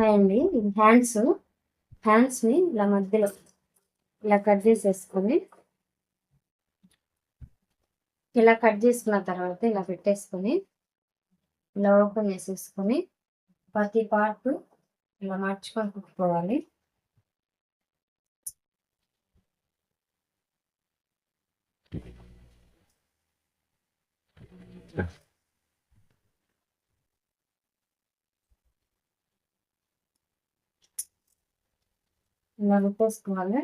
Hi అండి. Hands hands హ్యాండ్స్ని ఇలా మధ్యలో ఇలా కట్ చేసేసుకొని ఇలా కట్ చేసుకున్న తర్వాత ఇలా పెట్టేసుకొని ఇలా ఓపెన్ చేసేసుకొని ప్రతి పార్ట్ ఇలా మార్చుకొని కుట్టుకోవాలి. ఇలా కుట్టేసుకోవాలి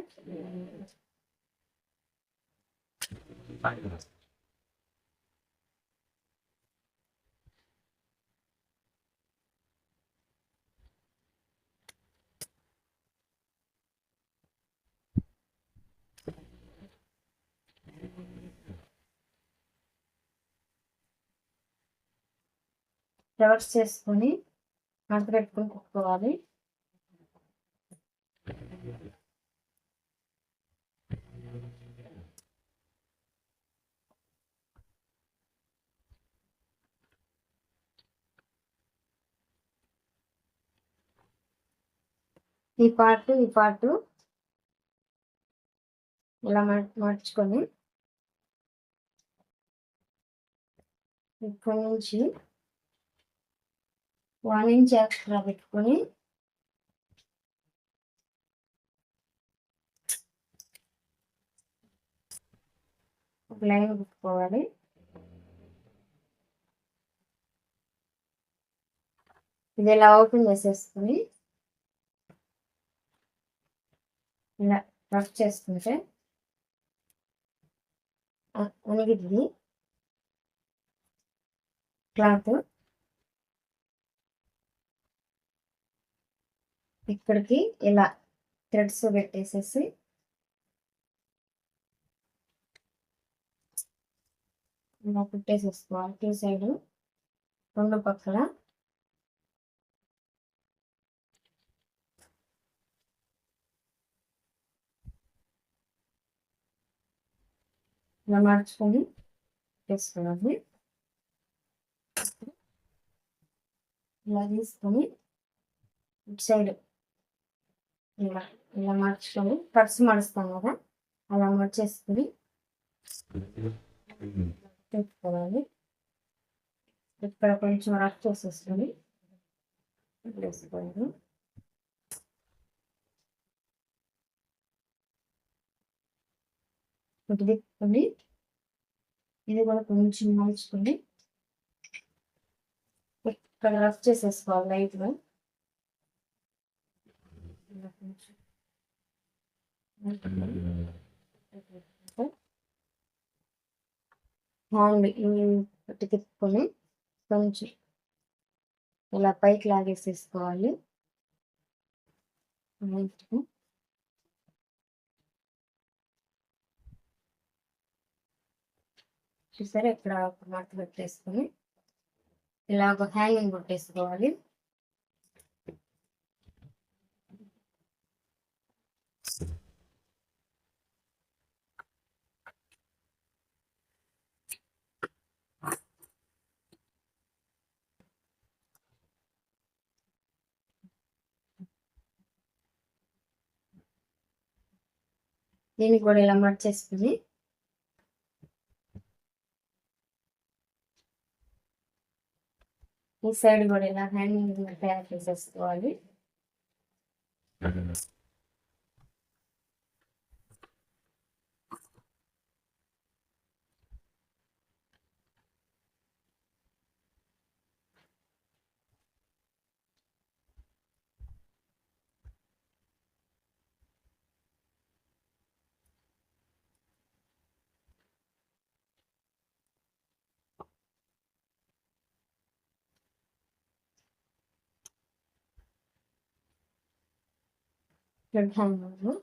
రివర్స్ చేసుకొని మడత పెట్టుకొని కుట్టుకోవాలి ఈ పార్ట్ ఈ పార్ట్ ఇలా మార్చుకొని ఇక్కడి నుంచి వన్ ఇంచ్ ఎక్స్ట్రా పెట్టుకొని లైన్ పెట్టుకోవాలి ఇది ఇలా ఓపెన్ చేసేసుకుని ఇలా రఫ్ చేసుకుంటే ఉనిగిద్ది క్లాత్ ఇక్కడికి ఇలా థ్రెడ్స్ పెట్టేసేసి ఇలా కుట్టేసేసుకోవాలి టూ సైడ్ రెండు పక్కల. ఇలా మార్చుకొని తీసుకోవాలి ఇలా తీసుకొని ఇటు సైడ్ ఇలా ఇలా మార్చుకొని పర్సు మడుస్తాం కదా అలా మర్చేసుకొని hmm. పెట్టుకోవాలి. ఇక్కడ కొంచెం రఫ్ చేసేసుకొని వేసుకోవాలి. ఇటు తిప్పుకొని ఇది కూడా కొంచెం మలుచుకొని ఇక్కడ రఫ్ చేసేసుకోవాలి లైట్గా. హ్యాండ్ తిప్పుకొని కొంచెం ఇలా పైకి లాగేసేసుకోవాలి. చూసారా? ఇక్కడ ఒక మడత పెట్టేసుకొని ఇలా ఒక హ్యాంగింగ్ కొట్టేసుకోవాలి. దీన్ని కూడా ఇలా మర్చేసుకుని ఈ సైడ్ కూడా ఇలా హ్యాంగింగ్ తయారు చేసేసుకోవాలి. programlarının